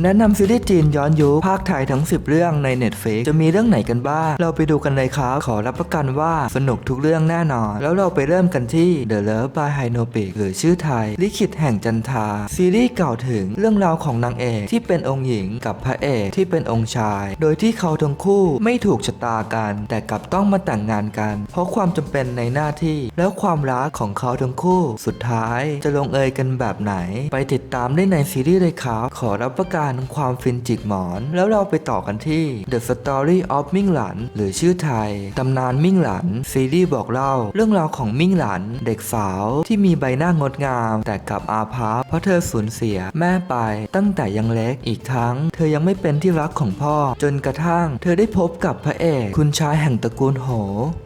แนะนำซีรีส์จีนย้อนยุคภาคไทยทั้ง 10 เรื่องใน Netflix จะมีเรื่องไหนกันบ้าง เราไปดูกันเลยครับ ขอรับประกันว่าสนุกทุกเรื่องแน่นอน แล้วเราไปเริ่มกันที่ The Love by h y n o p i c หรือชื่อไทย ลิขิตแห่งจันทา ซีรีส์เก่าถึงเรื่องราวของนางเอกที่เป็นองค์หญิงกับพระเอกที่เป็นองค์ชาย โดยที่เขาทั้งคู่ไม่ถูกชะตากัน แต่กลับต้องมาแต่งงานกัน เพราะความจำเป็นในหน้าที่ แล้วความรักของเขาทั้งคู่ สุดท้ายจะลงเอยกันแบบไหน ไปติดตามได้ในซีรีส์เลยครับขอรับประกันการความฟินจิกหมอน แล้วเราไปต่อกันที่ The Story of มิ่งหลัน หรือชื่อไทย ตำนานมิ่งหลัน ซีรีส์บอกเล่า เรื่องราวของมิ่งหลัน เด็กสาวที่มีใบหน้างดงาม แต่กลับอาภัพเพราะเธอสูญเสียแม่ไปตั้งแต่ยังเล็กอีกทั้ง เธอยังไม่เป็นที่รักของพ่อ จนกระทั่ง เธอได้พบกับพระเอกคุณชายแห่งตระกูลโห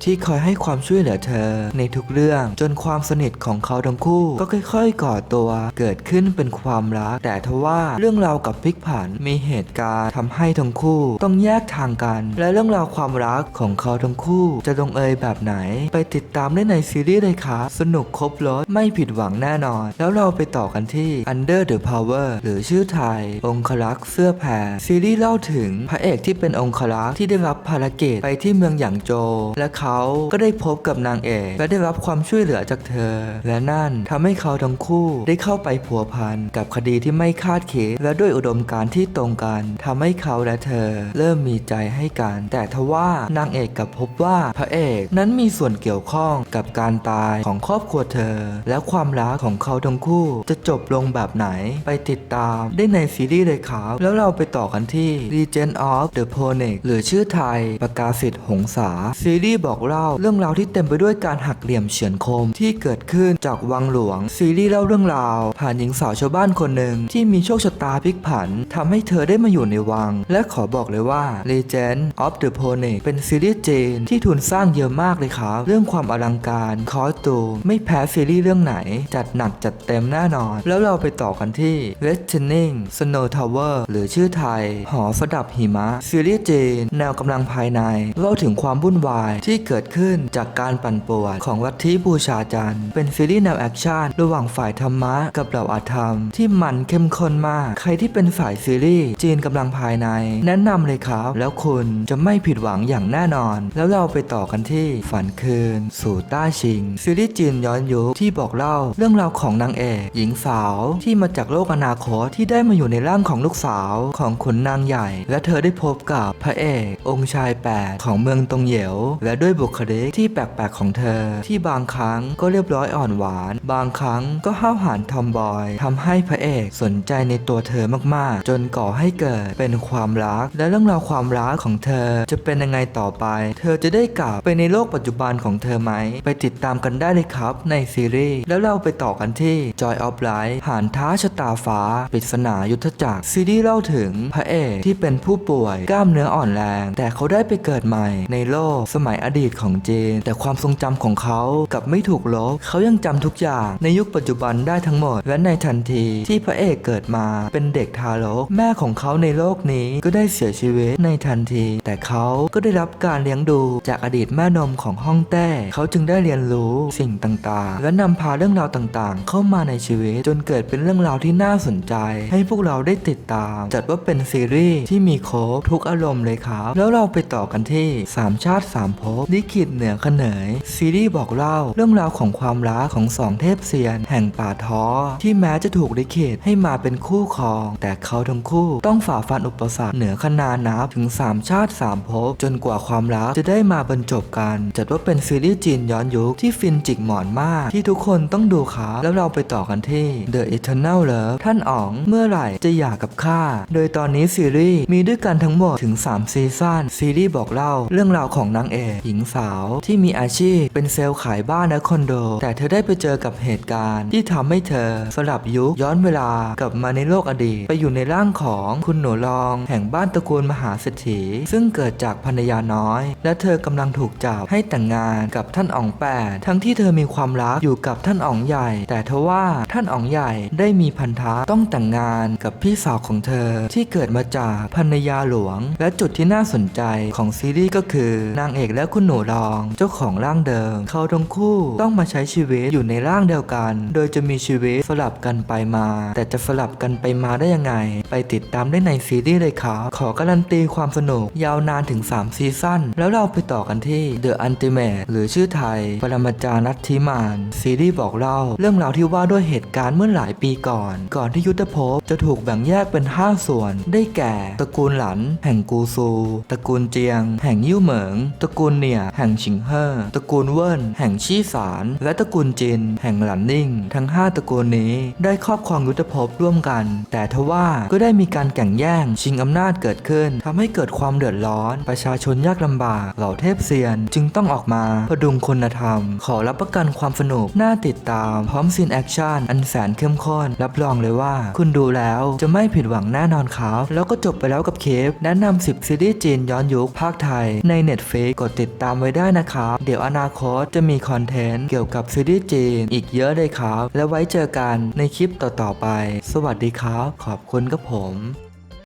ที่คอยให้ความช่วยเหลือเธอ ในทุกเรื่องจนความสนิทของเขาทั้งคู่ ก็ค่อยๆก่อตัวเกิดขึ้นเป็นความรัก แต่ทว่าเรื่องราวกับพลิกผัน มีเหตุการณ์ทำให้ทั้งคู่ ต้องแยกทางกัน และเรื่องราวความรักของเขาทั้งคู่ จะลงเอยแบบไหน ไปติดตามได้ในซีรีส์เลยครับสนุกครบรถไม่ผิดหวังแน่นอน แล้วเราไปต่อกันที่ Under the Power หรือชื่อไทย องคลักษ์เสื้อแผ่ซีรีส์เล่าถึงพระเอกที่เป็นองคลักษ์ที่ได้รับภารกิจไปที่เมืองหยางโจ และเขาก็ได้พบกับนางเอกและได้รับความช่วยเหลือจากเธอ และนั่นทำให้เขาทั้งคู่ได้เข้าไปผัวพันกับคดีที่ไม่คาดคิดและด้วยอุดมการณ์ที่ตรงกันทำให้เขาและเธอ เริ่มมีใจให้กัน แต่ทว่านางเอกกับพบว่าพระเอกนั้นมีส่วนเกี่ยวข้องกับการตายของครอบครัวเธอ และความรักของเขาทั้งคู่ จะจบลงแบบไหนไปติดตามได้ในซีรีส์เลยครับ แล้วเราไปต่อกันที่ Legend of the p o n i x หรือชื่อไทยประกาศิทธิ์หงสาซีรีส์บอกเล่าเรื่องราวที่เต็มไปด้วยการหักเหลี่ยมเฉือนคมที่เกิดขึ้นจากวังหลวง ซีรีส์เล่าเรื่องราว ผ่านหญิงสาวชาวบ้านคนหนึ่งที่มีโชคชะตาพลิกผันทำให้เธอได้มาอยู่ในวัง และขอบอกเลยว่า Legend of the Phoenix เป็นซีรีส์จีนที่ทุนสร้างเยอะมากเลยครับ เรื่องความอลังการคอสตูมไม่แพ้ซีรีส์เรื่องไหน จัดหนักจัดเต็มแน่นอน แล้วเราไปต่อกันที่ Red t e n i n g Snow Tower หรือชื่อไทย หอประดับหิมะ ซีรีส์จีนแนวกำลังภายใน เล่าถึงความวุ่นวายที่เกิดขึ้นจากการปั่นป่วนของลัทธิบูชาจันทร์เป็นซีรีส์แนวแอคชั่นระหว่างฝ่ายธรรมะกับเหล่าอาธรรม ที่มันเข้มข้นมาก ใครที่เป็นฝ่ายซีรีส์จีนกำลังภายใน แนะนำเลยครับ แล้วคุณจะไม่ผิดหวังอย่างแน่นอน แล้วเราไปต่อกันที่ฝันคืน สู่ต้าชิง ซีรีส์จีนย้อนยุคที่บอกเล่าเรื่องราวของนางเอกหญิงสาวที่มาจากโลกอนาคตที่ได้มาอยู่ในร่างของลูกสาวของขุนนางใหญ่ และเธอได้พบกับพระเอกองค์ชายแปดของเมืองตงเหยวและด้วยบุคลิกที่แปลกๆของเธอ ที่บางครั้งก็เรียบร้อยอ่อนหวาน บางครั้งก็ห้าวหาญทอมบอยทำให้พระเอกสนใจในตัวเธอมากๆจนก่อให้เกิดเป็นความรัก และเรื่องราวความรักของเธอจะเป็นยังไงต่อไป เธอจะได้กลับไปในโลกปัจจุบันของเธอไหม ไปติดตามกันได้เลยครับในซีรีส์ แล้วเราไปต่อกันที่ Joy of Life ผ่านท้าชะตาฟ้าปริศนายุทธจักรซีรีส์เล่าถึงพระเอกที่เป็นผู้ป่วยกล้ามเนื้ออ่อนแรง แต่เขาได้ไปเกิดใหม่ ในโลกสมัยอดีตของจีน แต่ความทรงจำของเขากับไม่ถูกลบ เขายังจำทุกอย่างในยุคปัจจุบันได้ทั้งหมด และในทันทีที่พระเอกเกิดมาเป็นเด็กทารก แม่ของเขาในโลกนี้ก็ได้เสียชีวิตในทันที แต่เขาก็ได้รับการเลี้ยงดูจากอดีตแม่นมของฮ่องแต้ เขาจึงได้เรียนรู้สิ่งต่างๆ และนำพาเรื่องราวต่างๆ เข้ามาในชีวิตจนเกิดเป็นเรื่องราวที่น่าสนใจ ให้พวกเราได้ติดตาม จัดว่าเป็นซีรีส์ที่มีครบทุกอารมณ์เลยครับ แล้วเราไปต่อกันที่3ชาติ3ภพลิขิตเหนือขนยซีรีส์บอกเล่าเรื่องราวของความรักของสองเทพเซียน แห่งป่าท้อ ที่แม้จะถูกลิขิตให้มาเป็นคู่ครอง แต่เขาทั้งคู่ต้องฝ่าฟันอุปสรรคเหนือขนานับถึง 3 ชาติ 3ภพจนกว่าความรักจะได้มาบรรจบกัน จัดว่าเป็นซีรีส์จีนย้อนยุคที่ฟินจิกหมอนมาก ที่ทุกคนต้องดูครับแล้วเราไปต่อกันที่ The Eternal Love ท่านอ๋องเมื่อไหร่จะหย่ากับข้าโดยตอนนี้ซีรีส์มีด้วยกันทั้งหมดถึง 3 ซีซั่นซีรีส์บอกเล่าเรื่องราวของนางเอกหญิงสาวที่มีอาชีพเป็นเซลล์ขายบ้านและคอนโด แต่เธอได้ไปเจอกับเหตุการณ์ที่ทำให้เธอสลับยุคย้อนเวลากลับมาในโลกอดีตไปอยูู่่ในร่างของคุณหนูรอง แห่งบ้านตระกูลมหาเศรษฐี ซึ่งเกิดจากภรรยาน้อย และเธอกำลังถูกจับให้แต่งงานกับท่านอ๋องแปดทั้งที่เธอมีความรักอยู่กับท่านอ๋องใหญ่ แต่ทว่าท่านอ๋องใหญ่ได้มีพันธะต้องแต่งงานกับพี่สาวของเธอ ที่เกิดมาจากภรรยาหลวง และจุดที่น่าสนใจของซีรีส์ก็คือนางเอกและคุณหนูรอง เจ้าของร่างเดิม เขาทั้งคู่ต้องมาใช้ชีวิตอยู่ในร่างเดียวกัน โดยจะมีชีวิตสลับกันไปมา แต่จะสลับกันไปมาได้ยังไงไปติดตามได้ในซีรีส์เลยครับขอการันตีความสนุกยาวนานถึง 3 ซีซั่น แล้วเราไปต่อกันที่ The Ultimate หรือชื่อไทย ปรมาจารย์นัทธิมาน ซีรีส์บอกเล่า เรื่องราวที่ว่าด้วยเหตุการณ์เมื่อหลายปีก่อน ก่อนที่ยุทธภพจะถูกแบ่งแยกเป็น 5 ส่วน ได้แก่ ตระกูลหลัน แห่งกูซู ตระกูลเจียง แห่งยิ่วเหมิง ตระกูลเนี่ย แห่งชิงเฮ่อ ตระกูลเวินแห่งชี่สาร และตระกูลจิน แห่งหลันนิ่ง ทั้ง 5 ตระกูลนี้ได้ครอบครองยุทธภพร่วมกัน แต่ทว่าก็ได้มีการแข่งแย่ง ชิงอำนาจเกิดขึ้นทำให้เกิดความเดือดร้อน ประชาชนยากลำบาก เหล่าเทพเซียน จึงต้องออกมาพดุงคุณธรรม ขอรับประกันความสนุกน่าติดตาม พร้อมซีนแอคชั่นอันแสนเข้มข้นรับรองเลยว่า คุณดูแล้วจะไม่ผิดหวังแน่นอนครับ แล้วก็จบไปแล้วกับเคฟแนะนำ10 ซีรีส์จีนย้อนยุคภาคไทย ใน Netflix กดติดตามไว้ได้นะครับ เดี๋ยวอนาคตจะมีคอนเทนต์เกี่ยวกับซีรีส์จีนอีกเยอะเลยครับ แล้วไว้เจอกันในคลิปต่อๆไป สวัสดีครับ ขอบคุณคุณครับผม